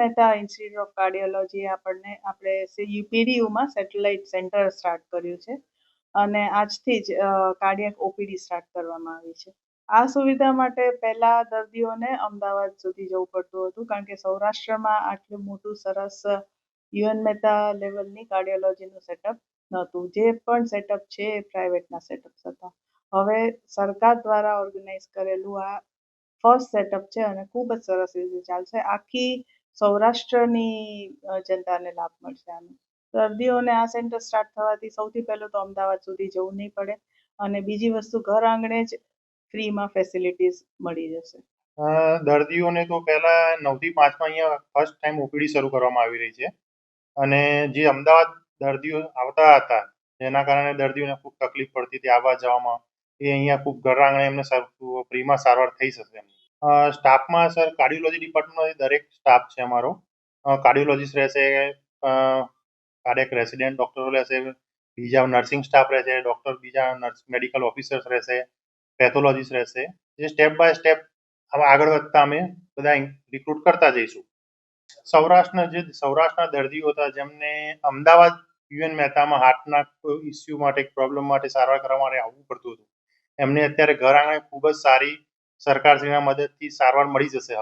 Mehta institute of cardiology આપણને આપણે પીડીયુમાં satellite centre start કર્યું છે. અને આજથી જ કાર્ડિયક ઓપીડી સ્ટાર્ટ કરવામાં આવી છે. આ સુવિધા માટે પહેલા દર્દીઓને અમદાવાદ સુધી જવું પડતું હતું, કારણ કે સૌરાષ્ટ્રમાં આટલું મોટું સરસ યુએન મહેતા લેવલની કાર્ડિયોલોજીનું સેટઅપ નહોતું. જે પણ સેટઅપ છે એ પ્રાઇવેટના સેટઅપ્સ હતા. હવે સરકાર દ્વારા ઓર્ગેનાઇઝ કરેલું આ ફર્સ્ટ સેટઅપ છે અને ખૂબ જ સરસ રીતે ચાલશે. આખી સૌરાષ્ટ્રની જનતાને લાભ મળશે આનો. દર્દીઓને આ સેન્ટર સ્ટાર્ટ થવાથી સૌથી પહેલું તો અમદાવાદ સુધી જવું નહીં પડે અને બીજી વસ્તુ ઘર આંગણે જ ફ્રીમાં ફેસિલિટીઝ મળી જશે. દર્દીઓને તો પહેલા નવથી પાંચમાં અહીંયા ફર્સ્ટ ટાઈમ ઓપીડી શરૂ કરવામાં આવી રહી છે. અને જે અમદાવાદ દર્દીઓ આવતા હતા, જેના કારણે દર્દીઓને ખૂબ તકલીફ પડતી હતી, આવવા જવામાં, એ અહીંયા ખૂબ ઘર આંગણે એમને ફ્રીમાં સારવાર થઈ શકશે સ્ટાફમાં સર કાર્ડિયોલોજી ડિપાર્ટમેન્ટનો દરેક સ્ટાફ છે અમારો. કાર્ડિયોલોજીસ્ટ રહેશે કાર્ડિયક રેસિડેન્ટ ડૉક્ટરો રહેશે, બીજા નર્સિંગ સ્ટાફ રહેશે, ડૉક્ટર, બીજા નર્સ, મેડિકલ ઓફિસર્સ રહેશે, પેથોલોજીસ્ટ રહેશે. જે સ્ટેપ બાય સ્ટેપ હવે આગળ વધતા અમે બધા રિક્રુટ કરતા જઈશું. સૌરાષ્ટ્રના જે, સૌરાષ્ટ્રના દર્દીઓ હતા, જેમને અમદાવાદ યુએન મહેતામાં હાર્ટના ઇસ્યુ માટે પ્રોબ્લેમ માટે સારવાર કરવા માટે આવવું પડતું હતું, એમને અત્યારે ઘર આંગણે ખૂબ જ સારી સરકારશ્રીના મદદથી સારવાર મળી જશે હવે.